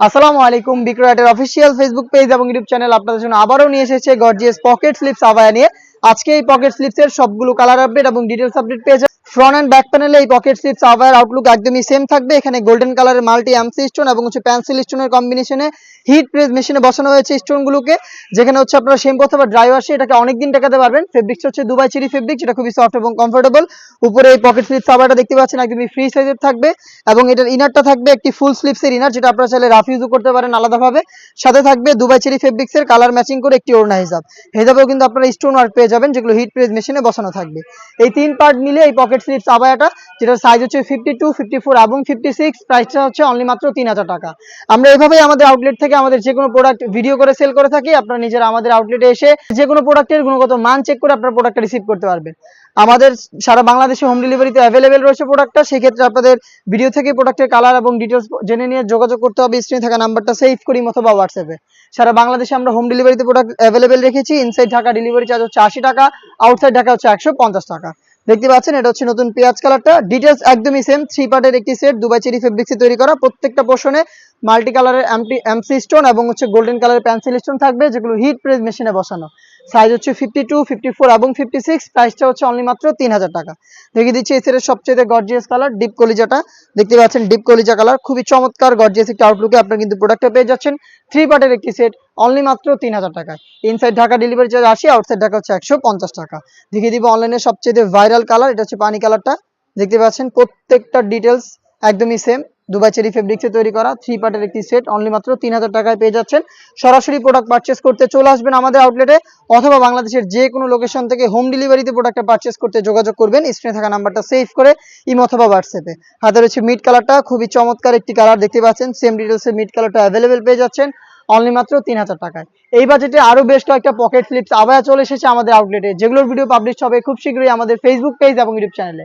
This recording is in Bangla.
আসসালামু আলাইকুম বিক্রয়াটের অফিসিয়াল ফেসবুক পেজ এবং ইউটিউব চ্যানেল আপনাদের জন্য আবারও নিয়ে এসেছে গর্জিয়াস পকেট স্লিপস আবায়া নিয়ে। আজকে এই পকেট স্লিপস এর সবগুলো কালার আপডেট এবং ডিটেলস আপডেট পেয়ে যাবেন। ফ্রন্ট এন্ড ব্যাক প্যানেলে এই পকেট স্লিপস আবায়ার আউটলুক একদমই সেম থাকবে। এখানে গোল্ডেন কালারের মাল্টি এমসি স্টোন এবং হচ্ছে পেন্সিল স্টোনের কম্বিনেশনে হিট প্রেস মেশিনে বসানো হয়েছে স্টোনগুলোকে যেখানে হচ্ছে আপনারা শ্যাম্পু অথবা ড্রাই ওয়াশে এটাকে অনেকদিন টেকাতে পারবেন। ফেব্রিক্স হচ্ছে দুবাই চিরি ফেব্রিক যেটা খুবই সফট এবং কমফোর্টেবল উপরে এই পকেট স্লিপস আবারটা দেখতে পাচ্ছেন, একদমই ফ্রি সাইজের থাকবে। এবং এটার ইনারটা থাকবে একটি ফুল স্লিপসের ইনার যেটা আপনারা চাইলে রাফ ইউজও করতে পারেন আলাদাভাবে। সাথে থাকবে দুবাই চেরি ফেব্রিক্সের কালার ম্যাচিং করে একটি ওড়না হিসাব হিসাবেও কিন্তু আপনারা স্টোন ওয়ার্ক পেয়ে যাবেন, যেগুলো হিট প্রেস মেশিনে বসানো থাকবে। এই তিন পার্ট মিলে এই পকেট স্লিপস আবায়াটা, যেটার সাইজ হচ্ছে ফিফটি টু ফিফটি ফোর এবং ফিফটি সিক্স প্রাইসটা হচ্ছে অনলি মাত্র তিন হাজার টাকা। আমরা এভাবেই আমাদের আউটলেট থেকে আমাদের যে কোনো প্রোডাক্ট ভিডিও করে সেল করে থাকি, আপনারা নিজেরা আমাদের আউটলেটে এসে যে কোনো প্রোডাক্টের গুণগত মান চেক করে আপনার প্রোডাক্টটা রিসিভ করতে পারবেন। আমাদের সারা বাংলাদেশে হোম ডেলিভারিতে অ্যাভেলেবেল রয়েছে প্রোডাক্টটা সেক্ষেত্রে আপনাদের ভিডিও থেকে প্রোডাক্টের কালার এবং ডিটেলস জেনে নিয়ে যোগাযোগ করতে হবে স্ক্রিনে থাকা নাম্বারটা সেভ করি অথবা হোয়াটসঅ্যাপে সারা বাংলাদেশে আমরা হোম ডেলিভারিতে প্রোডাক্ট অ্যাভেলেবেল রেখেছি ইনসাইড ঢাকা ডেলিভারি চার্জ হচ্ছে আশি টাকা আউটসাইড ঢাকা হচ্ছে একশো পঞ্চাশ টাকা। দেখতে পাচ্ছেন, এটা হচ্ছে নতুন পেঁয়াজ কালারটা। ডিটেলস একদমই সেম থ্রি পার্টের একটি সেট দুবাই চেরি ফেব্রিক্সে তৈরি করা। প্রত্যেকটা পোর্শনে মাল্টি কালারের এমটি এমসি স্টোন এবং হচ্ছে গোল্ডেন কালারের পেন্সিল স্টোন থাকবে, যেগুলো হিট প্রেস মেশিনে বসানো। সাইজ হচ্ছে ফিফটি টু ফিফটি ফোর এবং ফিফটি সিক্স প্রাইসটা হচ্ছে অনলি মাত্র তিন হাজার টাকা। দেখিয়ে দিচ্ছি এই সেটের সবচেয়ে গর্জিয়াস কালার ডিপ কলিজাটা। দেখতে পাচ্ছেন ডিপ কলিজা কালার খুবই চমৎকার গর্জিয়াস একটি আউটলুকে আপনারা কিন্তু প্রোডাক্টটা পেয়ে যাচ্ছেন। থ্রি পার্টের একটি সেট অনলি মাত্র তিন হাজার টাকায় ইনসাইড ঢাকা ডেলিভারি চার্জ আশি আউটসাইড ঢাকা হচ্ছে একশো পঞ্চাশ টাকা। দেখিয়ে দিব অনলাইনে সবচেয়ে ভাইরাল কালার এটা হচ্ছে পানি কালারটা দেখতে পাচ্ছেন প্রত্যেকটা ডিটেলস একদমই সেম দুবাই চেরি ফেব্রিক্সে তৈরি করা থ্রি পার্টের একটি সেট অনলি মাত্র তিন হাজার টাকায় পেয়ে যাচ্ছেন। সরাসরি প্রোডাক্ট পারচেস করতে চলে আসবেন আমাদের আউটলেটে অথবা বাংলাদেশের যে কোনো লোকেশন থেকে হোম ডেলিভারিতে প্রোডাক্টটা পারচেস করতে যোগাযোগ করবেন। স্ক্রিনে থাকা নাম্বারটা সেভ করে ইম অথবা হোয়াটসঅ্যাপে হাতে রয়েছে মিড কালারটা খুবই চমৎকার একটি কালার দেখতে পাচ্ছেন। সেম ডিটেলসের মিড কালারটা অ্যাভেলেবেল পেয়ে যাচ্ছেন অনলি মাত্র তিন হাজার টাকায়। এই বাজেটে আরও বেশ কয়েকটা পকেট ফ্লিপস আবার চলে এসেছে আমাদের আউটলেটে যেগুলোর ভিডিও পাবলিশ হবে খুব শীঘ্রই আমাদের ফেসবুক পেজ এবং ইউটিউব চ্যানেলে